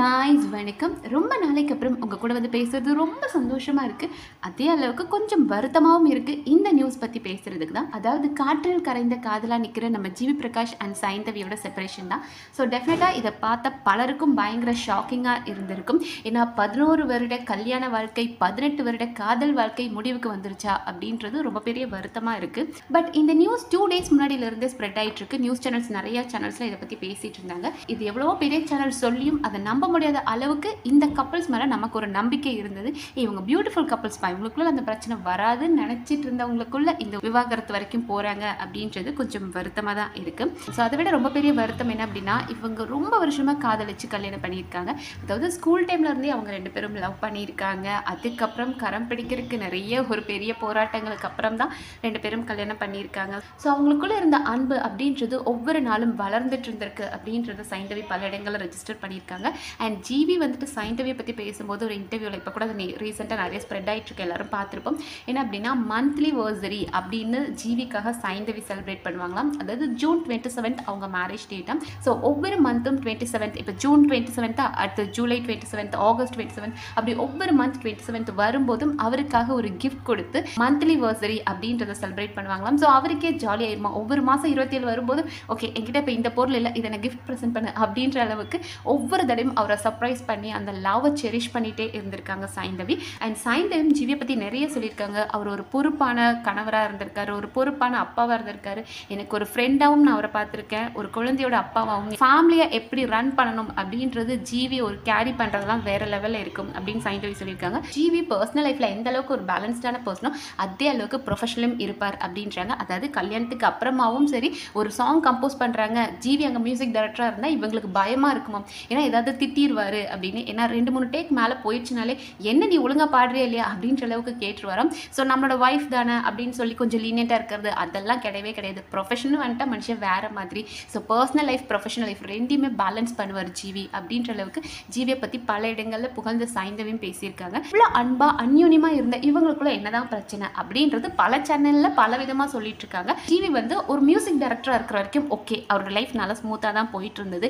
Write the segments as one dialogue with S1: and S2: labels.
S1: Guys வணக்கம். ரொம்ப நாளைக்கு அப்புறம் உங்கள் கூட வந்து பேசுகிறது ரொம்ப சந்தோஷமாக இருக்குது அதே அளவுக்கு கொஞ்சம் வருத்தமாகவும் இருக்குது இந்த நியூஸ் பற்றி பேசுகிறதுக்கு தான். அதாவது காற்றில் கரைந்த காதலாக நிற்கிற நம்ம ஜிவி பிரகாஷ் அண்ட் சைந்தவியோட செப்பரேஷன் தான். ஸோ டெஃபினட்டாக இதை பார்த்த பலருக்கும் பயங்கர ஷாக்கிங்காக இருந்திருக்கும். ஏன்னா பதினோரு வருட கல்யாண வாழ்க்கை பதினெட்டு வருட காதல் வாழ்க்கை முடிவுக்கு வந்துருச்சா அப்படின்றது ரொம்ப பெரிய வருத்தமாக இருக்குது பட் இந்த நியூஸ் டூ டேஸ் முன்னாடியிலிருந்தே ஸ்ப்ரெட் ஆகிட்டு இருக்கு. நியூஸ் சேனல்ஸ் நிறையா சேனல்ஸில் இதை பற்றி பேசிகிட்டு இருந்தாங்க. இது எவ்வளோ பெரிய சேனல் சொல்லியும் அதை நம்ப முடியாத அளவுக்கு இந்த கப்பல்ஸ் மேலே நமக்கு ஒரு நம்பிக்கை இருந்தது. இவங்க பியூட்டிஃபுல் கப்பல்ஸ் பா இவங்களுக்குள்ள அந்த பிரச்சனை வராதுன்னு நினச்சிட்டு இருந்தவங்களுக்குள்ள இந்த விவாகரத்து வரைக்கும் போகிறாங்க அப்படின்றது கொஞ்சம் வருத்தமாக தான் இருக்குது ஸோ அதை விட ரொம்ப பெரிய வருத்தம் என்ன அப்படின்னா இவங்க ரொம்ப வருஷமாக காதலிச்சு கல்யாணம் பண்ணியிருக்காங்க. அதாவது ஸ்கூல் டைம்ல இருந்தே அவங்க ரெண்டு பேரும் லவ் பண்ணியிருக்காங்க. அதுக்கப்புறம் கரம் பிடிக்கிறதுக்கு நிறைய ஒரு பெரிய போராட்டங்களுக்கு அப்புறம் தான் ரெண்டு பேரும் கல்யாணம் பண்ணியிருக்காங்க. ஸோ அவங்களுக்குள்ள இருந்த அன்பு அப்படின்றது ஒவ்வொரு நாளும் வளர்ந்துட்டு இருந்திருக்கு அப்படின்றத சைந்தவி பல இடங்களில் ரெஜிஸ்டர் பண்ணியிருக்காங்க. அண்ட் ஜிவி வந்துட்டு சைந்தவியை பற்றி பேசும்போது ஒரு இன்டர்வியூவில் இப்போ கூட அது ரீசெண்டாக நிறைய ஸ்ப்ரெட் ஆகிட்டு இருக்கு எல்லாரும் பார்த்துருப்போம். என்ன அப்படின்னா மந்த்லி வர்சரி அப்படின்னு ஜிவிக்காக சைந்தவி செலிப்ரேட் பண்ணுவாங்களாம். அதாவது ஜூன் டுவெண்ட்டி செவன்த் அவங்க மேரேஜ் டேட்டாம் ஸோ ஒவ்வொரு மந்த்தும் டுவெண்ட்டி செவன்த் இப்போ ஜூன் டுவெண்ட்டி செவன்த்தா அடுத்து July twenty seventh August twenty seventh அப்படி ஒவ்வொரு மந்த் டுவெண்ட்டி செவன்த் வரும்போதும் அவருக்காக ஒரு கிஃப்ட் கொடுத்து மந்த்லி வர்சரி அப்படின்றத செலிப்ரேட் பண்ணுவாங்களாம். ஸோ அவருக்கே ஜாலியாயிருமா ஒவ்வொரு மாதம் இருபத்தி ஏழு வரும்போது ஓகே என்கிட்ட இப்போ இந்த பொருள் இல்லை இதை நான் கிஃப்ட் ப்ரெசென்ட் பண்ணு அப்படின்ற அளவுக்கு ஒவ்வொரு தடவையும் அவரை சர்ப்ரைஸ் பண்ணி அந்த லவ்வை செரிஷ் பண்ணிகிட்டே இருந்திருக்காங்க சாய்ந்தவி. அண்ட் சாய்ந்தவி ஜிவியை பற்றி நிறைய சொல்லியிருக்காங்க. அவர் ஒரு பொறுப்பான கணவராக இருந்திருக்காரு ஒரு பொறுப்பான அப்பாவாக இருந்திருக்காரு. எனக்கு ஒரு ஃப்ரெண்டாகவும் நான் அவரை பார்த்துருக்கேன். ஒரு குழந்தையோட அப்பாவாகவும் ஃபேமிலியை எப்படி ரன் பண்ணணும் அப்படின்றது ஜிவி ஒரு கேரி பண்ணுறதுலாம் வேறு லெவலில் இருக்கும் அப்படின்னு சைந்தவி சொல்லியிருக்காங்க. ஜிவி பர்சனல் லைஃப்பில் எந்த அளவுக்கு ஒரு பேலன்ஸ்டான பர்சனோ அதே அளவுக்கு ப்ரொஃபஷனலும் இருப்பார் அப்படின்றாங்க. அதாவது கல்யாணத்துக்கு அப்புறமாவும் சரி ஒரு சாங் கம்போஸ் பண்ணுறாங்க ஜிவி அங்கே மியூசிக் டைரக்டராக இருந்தால் இவங்களுக்கு பயமாக இருக்குமாம். ஏன்னா ஏதாவது திட்டிடுவார் அப்படின்னு. ஏன்னா ரெண்டு மூணு டேக் மேலே போயிடுச்சுனாலே என்ன நீ ஒழுங்காக பாடுறியா இல்லையா? அப்படின்ற அளவுக்கு கேட்டுருவாராம் ஸோ நம்மளோட ஒய்ஃப் தானே அப்படின்னு சொல்லி கொஞ்சம் லீனியண்ட்டாக இருக்கிறது அதெல்லாம் கிடையவே கிடையாது. ப்ரொஃபஷனல் வந்துட்டா மனுஷன் வேறு மாதிரி. So personal life professional life ரெண்டையுமே பேலன்ஸ் பண்ணுவார் ஜிவி அப்படின்ற அளவுக்கு ஜிவியை பற்றி பல இடங்களில் புகழ்ந்த சாய்ந்தவையும் பேசியிருக்காங்க. இவ்வளோ அன்பாக அந்யூன்யமாக இருந்த இவங்களுக்குள்ள என்னதான் பிரச்சனை அப்படின்றது பல சேனலில் பல விதமாக சொல்லிட்டு இருக்காங்க. ஜிவி வந்து ஒரு மியூசிக் டைரக்டராக இருக்கிற வரைக்கும் ஓகே அவரோட லைஃப் நல்லா ஸ்மூத்தாக தான் போயிட்டு இருந்தது.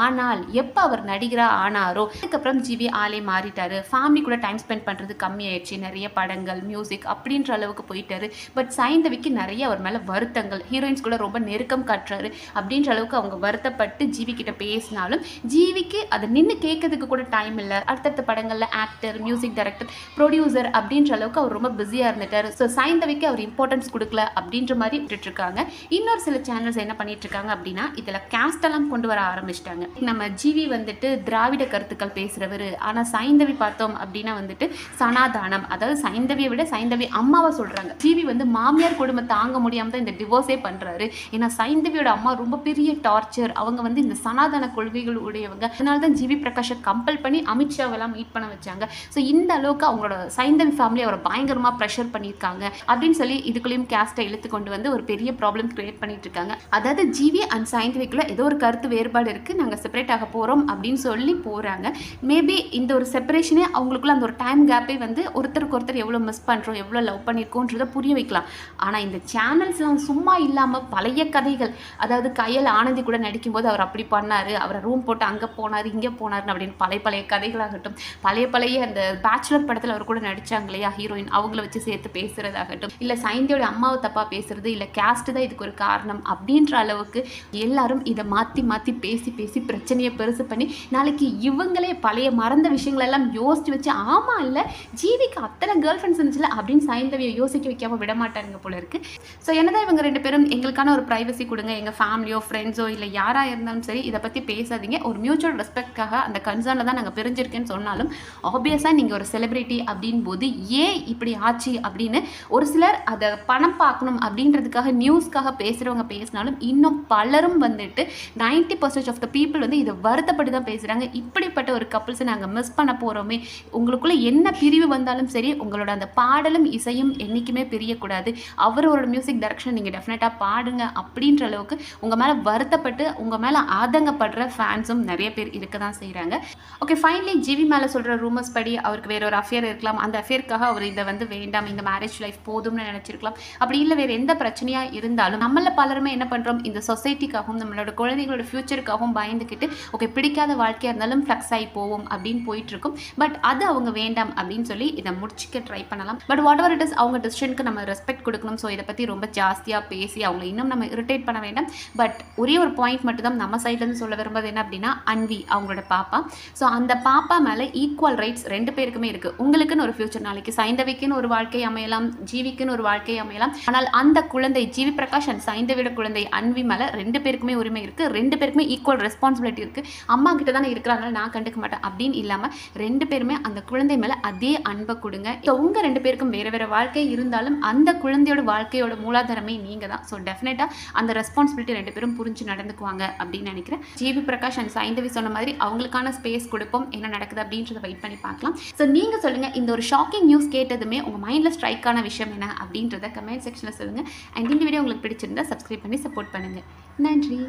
S1: ஆனால் எப்போ அவர் நடிகராக ஆனாரோ? அதுக்கப்புறம் ஜிவி ஆளே மாறிட்டாரு. ஃபேமிலி கூட டைம் ஸ்பெண்ட் பண்ணுறது கம்மியாயிடுச்சு. நிறைய படங்கள் மியூசிக் அப்படின்ற அளவுக்கு போயிட்டாரு. பட் சைந்தவிக்கு நிறைய அவர் மேலே வருத்தங்கள். ஹீரோயின்ஸ் கூட ரொம்ப நெருக்கம் காட்டுறாரு. அப்படின்ற அளவுக்கு அவங்க வருத்தப்பட்டு ஜிவி கிட்ட பேசினாலும் ஜிவிக்கு அதை நின்று கேட்கறதுக்கு கூட டைம் இல்லை. அடுத்தடுத்த படங்களில் ஆக்டர் மியூசிக் டைரக்டர் ப்ரொடியூசர் அப்படின்ற அளவுக்கு அவர் ரொம்ப பிஸியாக இருந்துட்டார். ஸோ சைந்தவிக்கு அவர் இம்பார்ட்டன்ஸ் கொடுக்கல அப்படின்ற மாதிரி விட்டுட்டுருக்காங்க. இன்னொரு சில சேனல்ஸ் என்ன பண்ணிட்டு இருக்காங்க அப்படின்னா இதில் கேஸ்ட் எல்லாம் கொண்டு வர ஆரம்பிச்சிட்டாங்க. நம்ம ஜிவி வந்துட்டு திராவிட கருத்துக்கள் பேசுகிறவர் ஆனால் சைந்தவி பார்த்தோம் அப்படின்னா வந்துட்டு சனாதானம். அதாவது சைந்தவியை விட சைந்தவி அம்மாவை சொல்கிறாங்க ஜிவி வந்து மாமியார் குடும்பம் தாங்க முடியாமல் தான் இந்த டிவோர்ஸே பண்ணுறாரு ஏன்னா சைந்தவியோட அம்மா ரொம்ப பெரிய டார்ச்சர் அவங்க வந்து இந்த சனாதன கொள்கைகள் உடையவங்க. அதனால தான் ஜிவி பிரகாஷை கம்பல் பண்ணி அமித்ஷாவெல்லாம் மீட் பண்ண வச்சாங்க. ஸோ இந்த அளவுக்கு அவங்களோட சைந்தவி ஃபேமிலி அவரை பயங்கரமாக ப்ரெஷர் பண்ணியிருக்காங்க. அப்படின்னு சொல்லி இதுக்குள்ளேயும் கேஸ்ட்டை இழுத்து கொண்டு வந்து ஒரு பெரிய ப்ராப்ளம் கிரியேட் பண்ணிட்டு இருக்காங்க. அதாவது ஜிவி அண்ட் சயின்டிஃபிக்கில் ஏதோ ஒரு கருத்து வேறுபாடு இருக்குது நாங்கள் செப்பரேட் ஆக போகிறோம் அப்படின்னு சொல்லி சொல்லி போகிறாங்க மேபி இந்த ஒரு செப்பரேஷனே அவங்களுக்குள்ள அந்த ஒரு டைம் கேப்பே வந்து ஒருத்தருக்கு ஒருத்தர் எவ்வளோ மிஸ் பண்ணுறோம் எவ்வளோ லவ் பண்ணியிருக்கோன்றதை புரிய வைக்கலாம். ஆனால் இந்த சேனல்ஸ்லாம் சும்மா இல்லாமல் பழைய கதைகள் அதாவது கையல் ஆனந்தி கூட நடிக்கும்போது அவர் அப்படி பண்ணார் அவரை ரூம் போட்டு அங்கே போனார் இங்கே போனார் அப்படின்னு பழைய பழைய கதைகளாகட்டும் பழைய பழைய அந்த பேச்சுலர் படத்தில் அவர் கூட நடித்தாங்க இல்லையா ஹீரோயின் அவங்கள வச்சு சேர்த்து பேசுகிறதாகட்டும் இல்லை சைந்தியோட அம்மாவை தப்பாக பேசுறது இல்லை கேஸ்ட் தான் இதுக்கு ஒரு காரணம் அப்படின்ற அளவுக்கு எல்லாரும் இதை மாற்றி மாற்றி பேசி பேசி பிரச்சனையை பெருசு பண்ணி நாளைக்கு இவங்களே பழைய மறந்த விஷயங்களெல்லாம் யோசிச்சு வச்சு ஆமாம் இல்லை ஜீவிக்கு அத்தனை கேர்ள் ஃப்ரெண்ட்ஸ் இருந்துச்சுல? அப்படின்னு சைந்தவியை யோசிக்க வைக்காம விட மாட்டாங்க போல இருக்கு. ஸோ என்னதான் இவங்க ரெண்டு பேரும் எங்களுக்கான ஒரு ப்ரைவசி கொடுங்க. எங்கள் ஃபேமிலியோ ஃப்ரெண்ட்ஸோ இல்லை யாராக இருந்தாலும் சரி இதை பற்றி பேசாதீங்க. ஒரு மியூச்சுவல் ரெஸ்பெக்ட்காக அந்த கன்சர்னில் தான் நாங்கள் பிரிஞ்சிருக்கேன்னு சொன்னாலும் ஆப்வியஸாக நீங்கள் ஒரு செலிபிரிட்டி அப்படின் போது ஏன் இப்படி ஆச்சு? அப்படின்னு ஒரு சிலர் அதை பணம் பார்க்கணும் அப்படின்றதுக்காக நியூஸ்க்காக பேசுகிறவங்க பேசினாலும் இன்னும் பலரும் வந்துட்டு ninety percent of the people வந்து இதை வருத்தப்பட்டு தான் பேசுகிறாங்க இப்படிப்பட்ட ஒரு கப்புள்ஸை நாங்கள் மிஸ் பண்ண போகிறோமே உங்களுக்குள்ளே என்ன பிரிவு வந்தாலும் சரி உங்களோட அந்த பாடலும் இசையும் என்றைக்குமே பிரியக்கூடாது. அவரோட மியூசிக் டைரக்ஷன் நீங்கள் டெஃபினட்டாக பாடுங்க அப்படின்ற அளவுக்கு உங்கள் மேலே வருத்தப்பட்டு உங்கள் மேலே ஆதங்கப்படுற ஃபேன்ஸும் நிறைய பேர் இருக்க தான் செய்கிறாங்க ஓகே ஃபைனலி ஜிவி மேலே சொல்கிற ரூமர்ஸ் படி அவருக்கு வேற ஒரு அஃபேர் இருக்கலாம். அந்த அஃபேருக்காக அவர் இதை வந்து வேண்டாம் இந்த மேரேஜ் லைஃப் போதும்னு நினச்சிருக்கலாம். அப்படி இல்லை வேறு எந்த பிரச்சனையாக இருந்தாலும் நம்மள பலருமே என்ன பண்ணுறோம் இந்த சொசைட்டிக்காகவும் நம்மளோட குழந்தைகளோட ஃப்யூச்சருக்காகவும் பயந்துக்கிட்டு ஓகே பிடிக்காத வாழ்க்கை வாழ்க்கையாக இருந்தாலும் ஃப்ளக்ஸ் ஆகி போவோம் அப்படின்னு போயிட்டு இருக்கும் பட் அது அவங்க வேண்டாம் அப்படின்னு சொல்லி இதை முடிச்சுக்க ட்ரை பண்ணலாம். But whatever it is அவங்க டிசிஷனுக்கு நம்ம ரெஸ்பெக்ட் கொடுக்கணும். ஸோ இதை பற்றி ரொம்ப ஜாஸ்தியாக பேசி அவங்களை இன்னும் நம்ம இரிட்டேட் பண்ண வேண்டாம். பட் ஒரே ஒரு பாயிண்ட் மட்டும் தான் நம்ம சைட்லேருந்து சொல்ல விரும்புறது என்ன அப்படின்னா அன்வி அவங்களோட பாப்பா. ஸோ அந்த பாப்பா மேலே ஈக்குவல் ரைட்ஸ் ரெண்டு பேருக்குமே இருக்குது உங்களுக்குன்னு ஒரு ஃபியூச்சர் நாளைக்கு சைந்தவிக்குன்னு ஒரு வாழ்க்கை அமையலாம் ஜீவிக்குன்னு ஒரு வாழ்க்கை அமையலாம். ஆனால் அந்த குழந்தை ஜீவி பிரகாஷ் அண்ட் சைந்தவியோட குழந்தை அன்வி மேலே ரெண்டு பேருக்குமே உரிமை இருக்குது ரெண்டு பேருக்குமே ஈக்குவல் ரெஸ்பான்சிபிலிட்டி இருக்குது அம்மா கிட்ட தான் இருக்கிறாங்களா நான் கண்டுக்க மாட்டேன். அப்படின்னு இல்லாமல் ரெண்டு பேருமே அந்த குழந்தை மேலே அதே அன்பை கொடுங்க. ஸோ உங்கள் ரெண்டு பேருக்கும் வேறு வேறு வாழ்க்கை இருந்தாலும் அந்த குழந்தையோட வாழ்க்கையோட மூலாதாரமே நீங்கள் தான். ஸோ டெஃபினட்டாக அந்த ரெஸ்பான்சிபிலிட்டி ரெண்டு பேரும் புரிஞ்சு நடந்துக்குவாங்க அப்படின்னு நினைக்கிறேன். ஜிபி பிரகாஷ் அண்ட் சைந்தவி சொன்ன மாதிரி அவங்களுக்கான ஸ்பேஸ் கொடுப்போம். என்ன நடக்குது அப்படின்றத வெயிட் பண்ணி பார்க்கலாம். ஸோ நீங்கள் சொல்லுங்கள் இந்த ஒரு ஷாக்கிங் நியூஸ் கேட்டதுமே உங்கள் மைண்டில் ஸ்ட்ரைக்கான விஷயம் என்ன அப்படின்றத கமெண்ட் செக்ஷனில் சொல்லுங்கள் அண்ட் இந்த வீடியோ உங்களுக்கு பிடிச்சிருந்தா சப்ஸ்கிரைப் பண்ணி சப்போர்ட் பண்ணுங்கள் நன்றி.